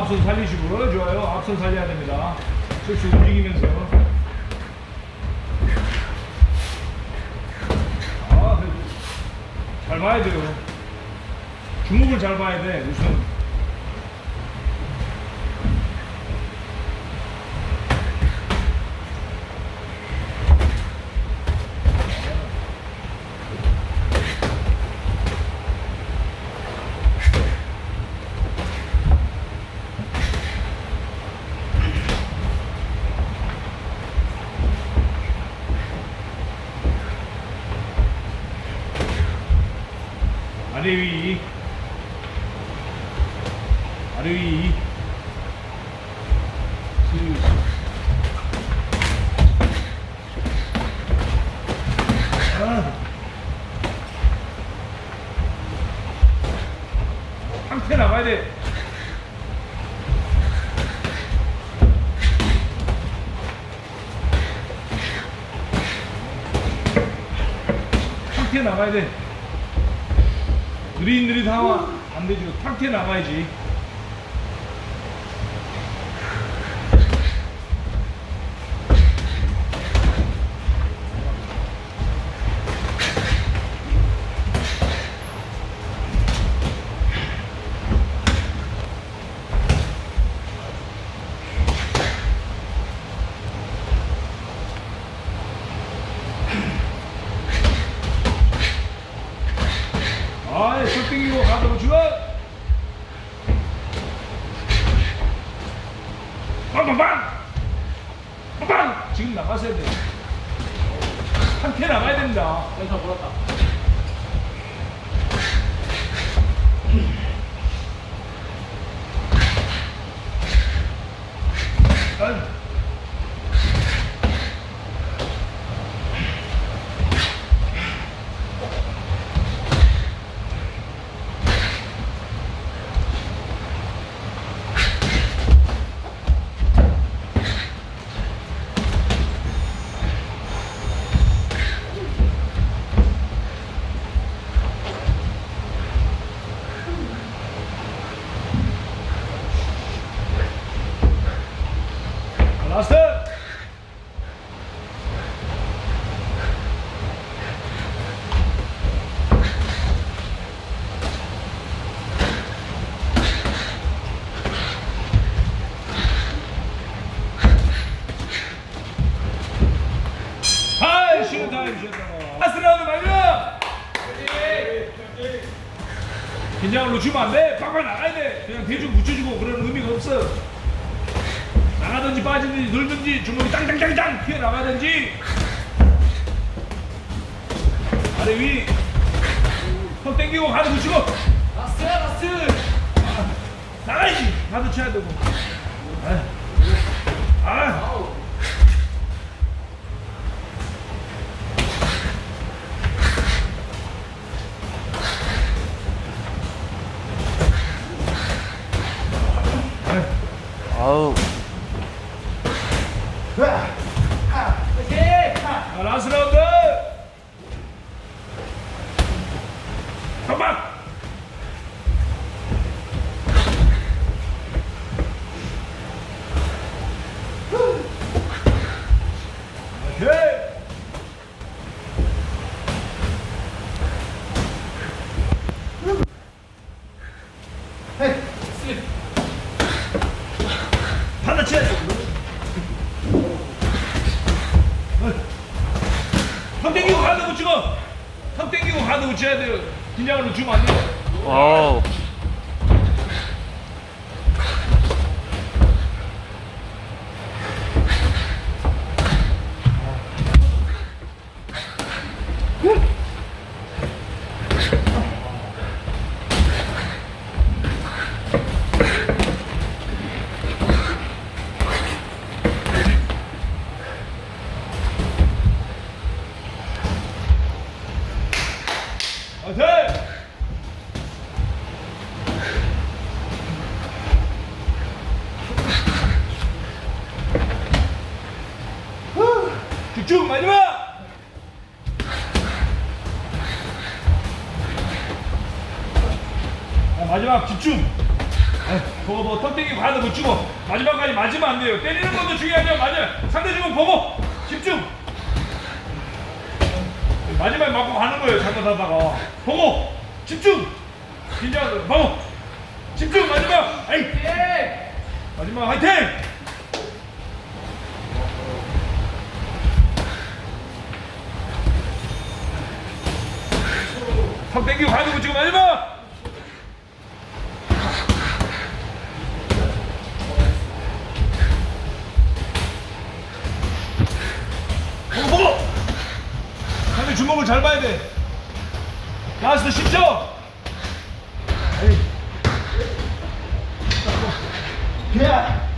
앞손 살리시고 좋아요. 앞손 살려야 됩니다. 척추 움직이면서. 아, 잘 봐야 돼요. 주목을 잘 봐야 돼. 우선. 아래 위. 아래 위. 상태 나가야 돼. 상태 나가야 돼 느릿느릿 하면 안 되지. 탁 튀어 나가야지. 손 땡기고 가도록 죽어! 빵빵빵! 빵빵! 지금 나가셔야 돼. 한캐 나가야 됩니다. 여기서 물었다. 라스트! 아이 타임 라스트 라운드 말려! 긴장을 놓치면 안 돼. 빵빵 나가야 돼. 그냥 대충 붙여주고 그런 의미가 없어. 나가든지 빠지든지 늘든지 주먹이 땅땅땅땅 튀어나가든지 아래 위. 손 땡기고 가드 붙이고 라스트, 라스트. 나가야지. 가드 쳐야 되고. 아. 아. 아우. 아우 화이팅! 자, 라스트 라운드. 한방. 오케이. 슬립. 받아쳐야 돼. 턱 땡기고 가드 붙이고. 턱 땡기고 가드 붙여야 돼요. 긴장을 놓치면 안 돼요. 아우 쭉쭉 마지막! 자, 마지막 집중! 보고 보고 턱대기 과도 못 주고 마지막까지 맞으면 안 돼요. 때리는 것도 중요하죠 맞아요. 상대 주먹 보고 집중 마지막에 맞고 가는 거예요 잘못하다가. 보고 집중! 긴장하고 보고 집중 마지막! 아이! 마지막 화이팅! 턱 당기고 가도 못 주고 마지막 주먹을 잘 봐야 돼. 라스트 10초 그냥